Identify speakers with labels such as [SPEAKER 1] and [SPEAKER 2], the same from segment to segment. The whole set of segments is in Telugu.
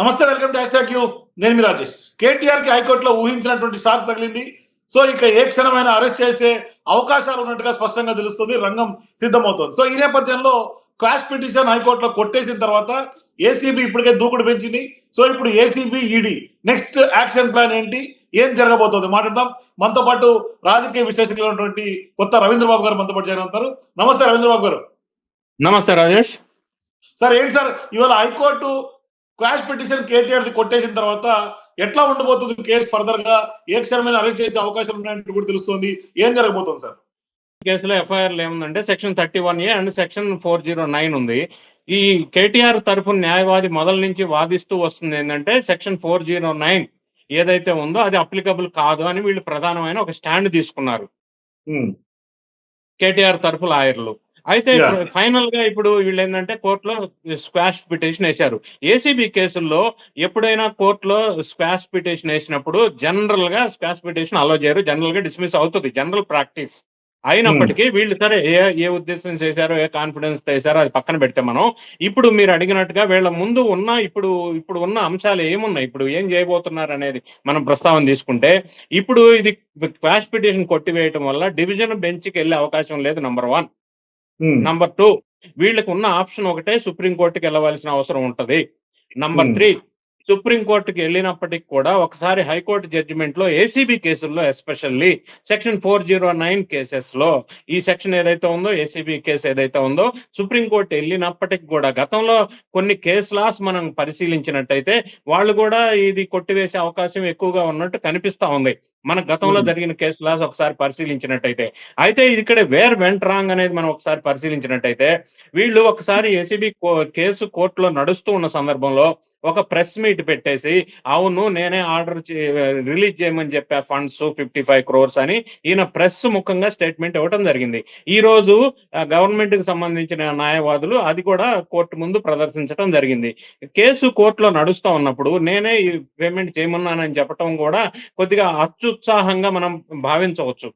[SPEAKER 1] నమస్తే వెల్కమ్ టు హ్యాష్ యూ. నేను మీ రాజేష్. కేటీఆర్కి హైకోర్టులో ఊహించినటువంటి షాక్ తగిలింది. సో ఇక ఏ క్షణమైనా అరెస్ట్ చేసే అవకాశాలు ఉన్నట్టుగా స్పష్టంగా తెలుస్తుంది. రంగం సిద్ధమవుతోంది. సో ఈ నేపథ్యంలో క్వాష్ పిటిషన్ హైకోర్టులో కొట్టేసిన తర్వాత ఏసీబీ ఇప్పటికే దూకుడు పెంచింది. సో ఇప్పుడు ACB ED next action plan ఏంటి? ఏం జరగబోతోంది? మాట్లాడదాం. మనతో పాటు రాజకీయ విశ్లేషకులు ఉన్నటువంటి కొత్త రవీంద్రబాబు గారు మనతో పాటు జాయిన్ అవుతారు. నమస్తే రవీంద్రబాబు గారు.
[SPEAKER 2] నమస్తే రాజేష్.
[SPEAKER 1] సార్ ఏంటి సార్? ఇవాళ high court quash petition KTR the కొట్టేసిన తర్వాత ఎట్లా ఉండబోతుంది కేసు ఫర్దర్గా? ఏ క్షణమైన అరెస్ట్ చేసే అవకాశం ఉన్నాయంటే కూడా తెలుస్తుంది. ఏం జరగబోతుంది సార్?
[SPEAKER 2] కేసులో ఎఫ్ఐఆర్ ఏముందంటే section thirty one A and section four zero nine ఉంది. ఈ కేటీఆర్ తరఫున న్యాయవాది మొదల నుంచి వాదిస్తూ వస్తుంది ఏంటంటే సెక్షన్ ఫోర్ జీరో నైన్ ఏదైతే ఉందో అది అప్లికబుల్ కాదు అని వీళ్ళు ప్రధానమైన ఒక స్టాండ్ తీసుకున్నారు. కేటీఆర్ తరఫు లాయర్లు. అయితే. ఫైనల్గా ఇప్పుడు వీళ్ళు ఏంటంటే కోర్టులో స్క్వాష్ పిటిషన్ వేశారు. ఏసీబీ కేసుల్లో ఎప్పుడైనా కోర్టులో స్క్వాష్ పిటిషన్ వేసినప్పుడు జనరల్గా స్క్వాష్ పిటిషన్ అలో చేయరు. జనరల్గా డిస్మిస్ అవుతుంది. జనరల్ ప్రాక్టీస్ అయినప్పటికీ వీళ్ళు సరే ఏ ఏ ఉద్దేశం చేశారో ఏ కాన్ఫిడెన్స్ చేశారో అది పక్కన పెడితే మనం ఇప్పుడు మీరు అడిగినట్టుగా వీళ్ళ ముందు ఉన్న ఇప్పుడు ఇప్పుడు ఉన్న అంశాలు ఏమున్నాయి? ఇప్పుడు ఏం చేయబోతున్నారు అనేది మనం ప్రస్తావన తీసుకుంటే ఇప్పుడు ఇది క్వాష్ పిటిషన్ కొట్టివేయటం వల్ల డివిజన్ బెంచ్కి వెళ్ళే అవకాశం లేదు నంబర్ వన్. నంబర్ టూ వీళ్ళకి ఉన్న ఆప్షన్ ఒకటే సుప్రీంకోర్టుకి వెళ్ళవలసిన అవసరం ఉంటది. Number
[SPEAKER 1] Hmm.
[SPEAKER 2] త్రీ సుప్రీంకోర్టుకి వెళ్ళినప్పటికి కూడా ఒకసారి హైకోర్టు జడ్జిమెంట్లో ఏసీబీ కేసుల్లో especially section four zero nine కేసెస్లో ఈ సెక్షన్ ఏదైతే ఉందో ఏసీబీ కేసు ఏదైతే ఉందో సుప్రీంకోర్టు వెళ్ళినప్పటికి కూడా గతంలో కొన్ని కేసు లాస్ మనం పరిశీలించినట్టయితే వాళ్ళు కూడా ఇది కొట్టివేసే అవకాశం ఎక్కువగా ఉన్నట్టు కనిపిస్తా ఉంది. మన గతంలో. జరిగిన కేసు లాస్ ఒకసారి పరిశీలించినట్టయితే అయితే ఇక్కడ వేర్ వెంట్ రాంగ్ అనేది మనం ఒకసారి పరిశీలించినట్టయితే వీళ్ళు ఒకసారి ఏసీబీ కేసు కోర్టులో నడుస్తూ ఉన్న సందర్భంలో ఒక ప్రెస్ మీట్ పెట్టేసి అవును నేనే ఆర్డర్ రిలీజ్ చేయమని చెప్పా ఫండ్స్ ఫిఫ్టీ ఫైవ్ క్రోర్స్ అని ఈయన ప్రెస్ ముఖంగా స్టేట్మెంట్ ఇవ్వడం జరిగింది. ఈ రోజు గవర్నమెంట్కి సంబంధించిన న్యాయవాదులు అది కూడా కోర్టు ముందు ప్రదర్శించడం జరిగింది. కేసు కోర్టులో నడుస్తూ ఉన్నప్పుడు నేనే ఈ పేమెంట్ చేయమన్నానని చెప్పడం కూడా కొద్దిగా అత్యుత్సాహంగా మనం భావించవచ్చు.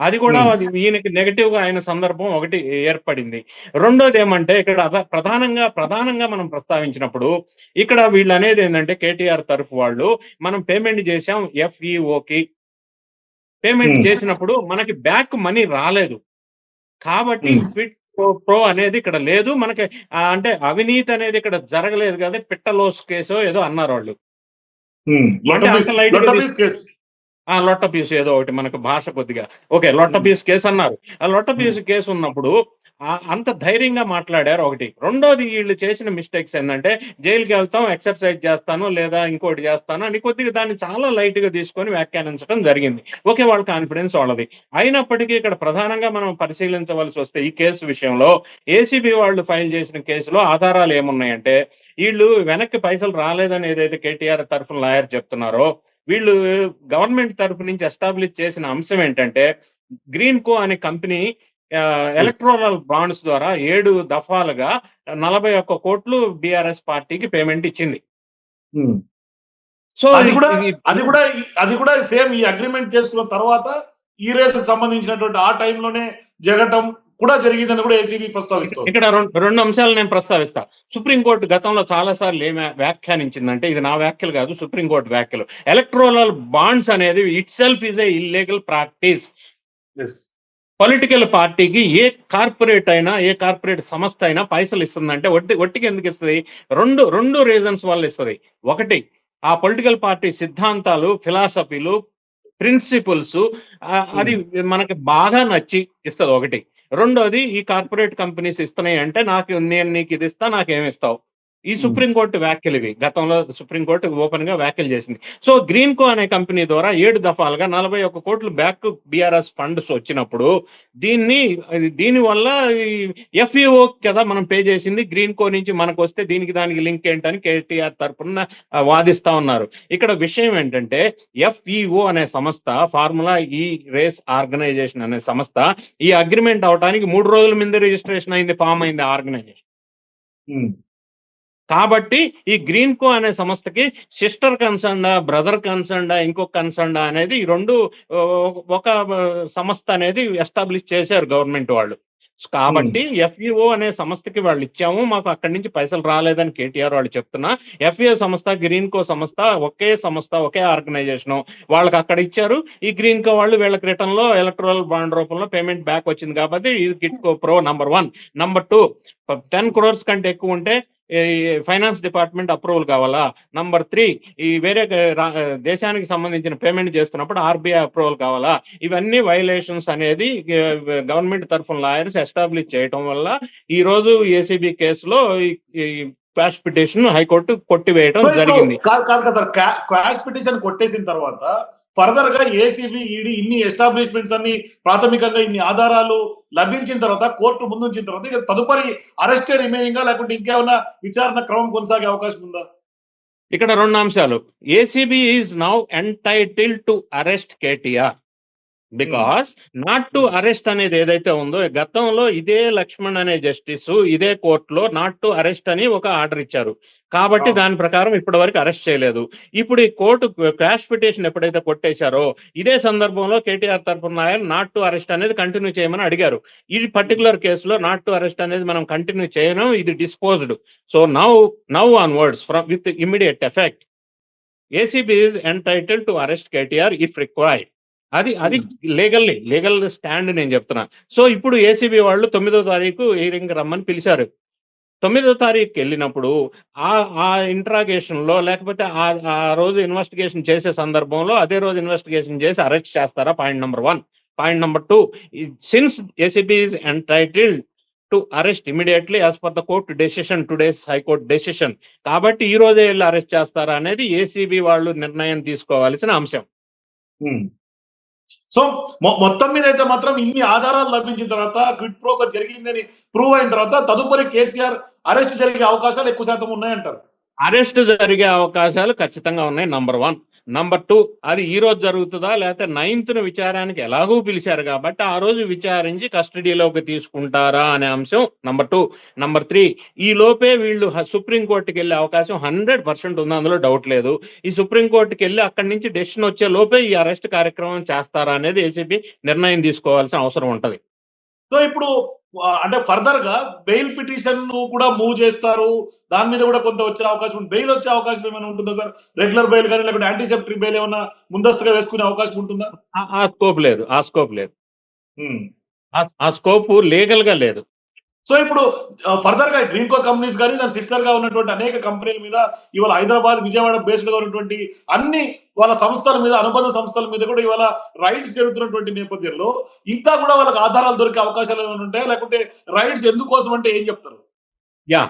[SPEAKER 2] అది కూడా. అది ఈయనకి నెగటివ్గా అయిన సందర్భం ఒకటి ఏర్పడింది. రెండోది ఏమంటే ఇక్కడ ప్రధానంగా ప్రధానంగా మనం ప్రస్తావించినప్పుడు ఇక్కడ వీళ్ళు అనేది ఏంటంటే కేటీఆర్ తరఫు వాళ్ళు మనం పేమెంట్ చేసాం ఎఫ్ఈఓకి పేమెంట్. చేసినప్పుడు మనకి బ్యాక్ మనీ రాలేదు. కాబట్టి. క్విట్ ప్రో అనేది ఇక్కడ లేదు. మనకి అంటే అవినీతి అనేది ఇక్కడ జరగలేదు. కదా పిట్టలోస్ కేసో ఏదో అన్నారు వాళ్ళు. అంటే ఆ లొట్ట పీసు ఏదో ఒకటి మనకు భాష కొద్దిగా. ఓకే లొట్ట పీసు కేసు అన్నారు. ఆ లొట్ట పీసు కేసు ఉన్నప్పుడు అంత ధైర్యంగా మాట్లాడారు ఒకటి. రెండోది వీళ్ళు చేసిన మిస్టేక్స్ ఏంటంటే జైలుకి వెళ్తాం ఎక్సర్సైజ్ చేస్తాను లేదా ఇంకోటి చేస్తాను అని కొద్దిగా దాన్ని చాలా లైట్గా తీసుకొని వ్యాఖ్యానించడం జరిగింది. ఓకే వాళ్ళ కాన్ఫిడెన్స్ వాళ్ళది. అయినప్పటికీ ఇక్కడ ప్రధానంగా మనం పరిశీలించవలసి వస్తే ఈ కేసు విషయంలో ఏసీబీ వాళ్ళు ఫైల్ చేసిన కేసులో ఆధారాలు ఏమున్నాయంటే వీళ్ళు వెనక్కి పైసలు రాలేదని ఏదైతే కేటీఆర్ తరఫున లాయర్ చెప్తున్నారో వీళ్ళు గవర్నమెంట్ తరఫు నుంచి ఎస్టాబ్లిష్ చేసిన అంశం ఏంటంటే గ్రీన్ కో అనే కంపెనీ ఎలక్ట్రోనల్ బాండ్స్ ద్వారా ఏడు దఫాలుగా నలభై ఒక్క కోట్లు బీఆర్ఎస్ పార్టీకి పేమెంట్ ఇచ్చింది. సో
[SPEAKER 1] అది కూడా అది కూడా అది కూడా సేమ్ ఈ అగ్రిమెంట్ చేసుకున్న తర్వాత ఈ రేసుకు సంబంధించినటువంటి ఆ టైంలోనే జరగటం కూడా జరిగిందని కూడా ఏసీబీ ప్రస్తావిస్తుంది.
[SPEAKER 2] ఇక్కడ రెండు అంశాలు నేను ప్రస్తావిస్తా. సుప్రీంకోర్టు గతంలో చాలా సార్లు ఏం వ్యాఖ్యానించిందంటే ఇది నా వ్యాఖ్యలు కాదు సుప్రీంకోర్టు వ్యాఖ్యలు. ఎలక్ట్రోనల్ బాండ్స్ అనేది it self is a illegal practice. Political పార్టీకి ఏ కార్పొరేట్ అయినా ఏ కార్పొరేట్ సంస్థ అయినా పైసలు ఇస్తుందంటే ఒట్టి ఒట్టికి ఎందుకు ఇస్తుంది? రెండు రెండు రీజన్స్ వల్ల ఇస్తుంది. ఒకటి ఆ పొలిటికల్ పార్టీ సిద్ధాంతాలు ఫిలాసఫీలు ప్రిన్సిపల్స్ అది మనకి బాగా నచ్చి ఇస్తుంది. ఒకటి రెండోది ఈ కార్పొరేట్ కంపెనీస్ ఇస్తున్నాయి అంటే నాకు నేను నీకు ఇది ఇస్తా నాకేమి ఇస్తావు? ఈ సుప్రీంకోర్టు వ్యాఖ్యలు ఇవి. గతంలో సుప్రీంకోర్టు ఓపెన్గా వ్యాఖ్యలు చేసింది. సో గ్రీన్ కో అనే కంపెనీ ద్వారా ఏడు దఫాలుగా నలభై ఒక్క కోట్లు బ్యాక్ బీఆర్ఎస్ ఫండ్స్ వచ్చినప్పుడు దీన్ని దీని వల్ల ఎఫ్ఈఓ కదా మనం పే చేసింది. గ్రీన్ కో నుంచి మనకు వస్తే దీనికి దానికి లింక్ ఏంటని కేటీఆర్ తరఫున వాదిస్తా ఉన్నారు. ఇక్కడ విషయం ఏంటంటే ఎఫ్ఈఓ అనే సంస్థ ఫార్ములా ఈ రేస్ ఆర్గనైజేషన్ అనే సంస్థ ఈ అగ్రిమెంట్ అవడానికి మూడు రోజుల ముందు రిజిస్ట్రేషన్ అయింది ఫామ్ అయింది ఆర్గనైజేషన్. కాబట్టి ఈ గ్రీన్ కో అనే సంస్థకి సిస్టర్ కన్సర్న్ బ్రదర్ కన్సర్న్ ఇంకొక కన్సర్న్ అనేది ఈ రెండు ఒక సంస్థ అనేది ఎస్టాబ్లిష్ చేశారు గవర్నమెంట్ వాళ్ళు. కాబట్టి ఎఫ్ఈఓ అనే సంస్థకి వాళ్ళు ఇచ్చాము. మాకు అక్కడి నుంచి పైసలు రాలేదని కేటీఆర్ వాళ్ళు చెప్తున్నా. ఎఫ్ఈఓ సంస్థ గ్రీన్ కో సంస్థ ఒకే సంస్థ ఒకే ఆర్గనైజేషన్ వాళ్ళకి అక్కడ ఇచ్చారు. ఈ గ్రీన్ కో వాళ్ళు వీళ్ళకి రిటర్న్లో ఎలక్ట్రల్ బాండ్ రూపంలో పేమెంట్ బ్యాక్ వచ్చింది కాబట్టి ఇది quid pro number one. Number two ten crores కంటే ఎక్కువ ఉంటే ఫైనాన్స్ డిపార్ట్మెంట్ అప్రూవల్ కావాలా? నంబర్ త్రీ ఈ వేరే దేశానికి సంబంధించిన పేమెంట్ చేస్తున్నప్పుడు ఆర్బీఐ అప్రూవల్ కావాలా? ఇవన్నీ వైలేషన్స్ అనేది గవర్నమెంట్ తరఫున లాయర్స్ ఎస్టాబ్లిష్ చేయటం వల్ల ఈ రోజు ఏసీబీ కేసులో క్వాష్ పిటిషన్ హైకోర్టు కొట్టివేయడం జరిగింది.
[SPEAKER 1] కాదు కాదు కదా సార్ క్వా- క్వాష్ పిటిషన్ కొట్టేసిన తర్వాత ఫర్దర్గా ఏసీబీ ఈడీ ఇన్ని ఎస్టాబ్లిష్మెంట్స్ అన్ని ప్రాథమికంగా ఇన్ని ఆధారాలు లభించిన తర్వాత కోర్టు ముందుంచిన తర్వాత ఇక తదుపరి అరెస్టే రిమైనింగ్ లేకుంటే ఇంకేమైనా విచారణ క్రమం కొనసాగే అవకాశం ఉందా?
[SPEAKER 2] ఇక్కడ రెండు అంశాలు. ACB is now entitle to arrest KTR because not to arrest అనేది ఏదైతే ఉందో గతంలో ఇదే లక్ష్మణ్ అనే జస్టిస్ ఇదే కోర్టులో నాట్ టు అరెస్ట్ అని ఒక ఆర్డర్ ఇచ్చారు. కాబట్టి. దాని ప్రకారం ఇప్పటి వరకు అరెస్ట్ చేయలేదు. ఇప్పుడు ఈ కోర్టు క్రాష్ పిటిషన్ ఎప్పుడైతే కొట్టేశారో ఇదే సందర్భంలో కేటీఆర్ తరఫున ఆయన నాట్ టు అరెస్ట్ అనేది కంటిన్యూ చేయమని అడిగారు. ఈ పర్టికులర్ కేసులో నాట్ టు అరెస్ట్ అనేది మనం కంటిన్యూ చేయడం ఇది disposed so now now onwards from with immediate effect ACB is entitle to arrest KTR if required అది అది లీగల్లీ లీగల్ స్టాండ్ నేను చెప్తున్నా. సో ఇప్పుడు ఏసీబీ వాళ్ళు తొమ్మిదో తారీఖు హీరింగ్ రమ్మని పిలిచారు. తొమ్మిదో తారీఖు వెళ్ళినప్పుడు ఆ ఆ ఇంట్రాగేషన్లో లేకపోతే ఆ ఆ రోజు ఇన్వెస్టిగేషన్ చేసే సందర్భంలో అదే రోజు ఇన్వెస్టిగేషన్ చేసి అరెస్ట్ చేస్తారా? Point number one point number two since ACB is entitled to arrest immediately as per the court decision today's high court decision కాబట్టి ఈ రోజే వెళ్ళి అరెస్ట్ చేస్తారా అనేది ఏసీబీ వాళ్ళు నిర్ణయం తీసుకోవాల్సిన అంశం.
[SPEAKER 1] సో మొ- మొత్తం మీద అయితే మాత్రం ఇన్ని ఆధారాలు లభించిన తర్వాత క్విట్ ప్రోక జరిగిందని ప్రూవ్ అయిన తర్వాత తదుపరి కేసీఆర్ అరెస్ట్ జరిగే అవకాశాలు ఎక్కువ శాతం ఉన్నాయంటారు.
[SPEAKER 2] అరెస్ట్ జరిగే అవకాశాలు ఖచ్చితంగా ఉన్నాయి నంబర్ వన్ నంబర్ టూ అది ఈ రోజు జరుగుతుందా? లేకపోతే నైన్త్ను విచారానికి ఎలాగూ పిలిచారు కాబట్టి ఆ రోజు విచారించి కస్టడీలోకి తీసుకుంటారా అనే అంశం నంబర్ టూ నంబర్ త్రీ ఈ లోపే వీళ్ళు సుప్రీం కోర్టుకి వెళ్ళే అవకాశం హండ్రెడ్ పర్సెంట్ ఉంది. అందులో డౌట్ లేదు. ఈ సుప్రీం కోర్టుకి వెళ్ళి అక్కడి నుంచి డెసిషన్ వచ్చే లోపే ఈ అరెస్ట్ కార్యక్రమం చేస్తారా అనేది ఏసీబీ నిర్ణయం తీసుకోవాల్సిన అవసరం ఉంటుంది.
[SPEAKER 1] సో ఇప్పుడు అంటే ఫర్దర్గా బెయిల్ పిటిషన్ కూడా మూవ్ చేస్తారు. దాని మీద కూడా కొంత వచ్చే అవకాశం ఉంది బెయిల్ వచ్చే అవకాశం ఏమైనా ఉంటుందా సార్? రెగ్యులర్ బెయిల్ కానీ లేకపోతే యాంటీసెప్టిక్ బెయిల్ ఏమైనా ముందస్తుగా వేసుకునే అవకాశం ఉంటుందా?
[SPEAKER 2] ఆ- స్కోప్ లేదు ఆ స్కోప్ లేదు. ఆ స్కోప్ లీగల్గా లేదు.
[SPEAKER 1] సో ఇప్పుడు ఫర్దర్గా గ్రీన్కో కంపెనీస్ కానీ దాని సిస్టర్గా ఉన్నటువంటి అనేక కంపెనీల మీద ఇవాళ హైదరాబాద్ విజయవాడ బేస్డ్గా ఉన్నటువంటి అన్ని వాళ్ళ సంస్థల మీద అనుబంధ సంస్థల మీద కూడా ఇవాళ రైట్స్ జరుగుతున్నటువంటి నేపథ్యంలో ఇంకా కూడా వాళ్ళకి ఆధారాలు దొరికే అవకాశాలు ఏమైనా ఉంటాయా? లేకుంటే రైట్స్ ఎందుకోసం అంటే ఏం చెప్తారు?
[SPEAKER 2] Yeah.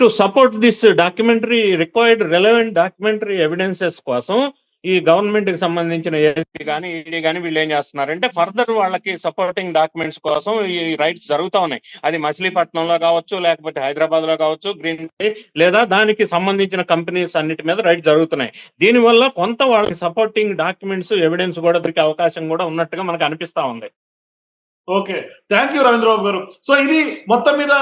[SPEAKER 2] To support this documentary required relevant documentary evidences కోసం ఈ గవర్నమెంట్కి సంబంధించిన ఏజెన్సీ కానీ ఈడీ కానీ వీళ్ళు ఏం చేస్తున్నారంటే ఫర్దర్ వాళ్ళకి సపోర్టింగ్ డాక్యుమెంట్స్ కోసం ఈ రైట్స్ జరుగుతా ఉన్నాయి. అది మచిలీపట్నంలో కావచ్చు లేకపోతే హైదరాబాద్లో కావచ్చు గ్రీన్ లేదా దానికి సంబంధించిన కంపెనీస్ అన్నిటి మీద రైట్ జరుగుతున్నాయి. దీనివల్ల కొంత వాళ్ళకి సపోర్టింగ్ డాక్యుమెంట్స్ ఎవిడెన్స్ కూడా దొరికే అవకాశం కూడా ఉన్నట్టుగా మనకు అనిపిస్తా ఉంది.
[SPEAKER 1] ఓకే. థ్యాంక్ యూ రవీంద్రబాబు గారు. సో ఇది మొత్తం మీద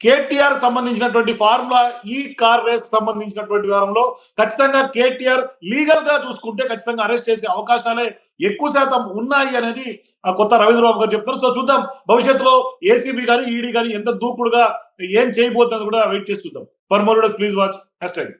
[SPEAKER 1] కేటీఆర్ సంబంధించినటువంటి ఫార్ములా ఈ కార్ రేస్ సంబంధించినటువంటి వివరంలో ఖచ్చితంగా కేటీఆర్ లీగల్గా చూసుకుంటే ఖచ్చితంగా అరెస్ట్ చేసే అవకాశాలే ఎక్కువ శాతం ఉన్నాయి అనేది ఆ కొత్త రవీంద్రబాబు గారు చెప్తారు. సో చూద్దాం భవిష్యత్తులో ఏసీబీ కానీ ఈడీ కానీ ఎంత దూకుడుగా ఏం చేయబోతుందో కూడా వెయిట్ చేసి చూద్దాం. For more please watch hashtag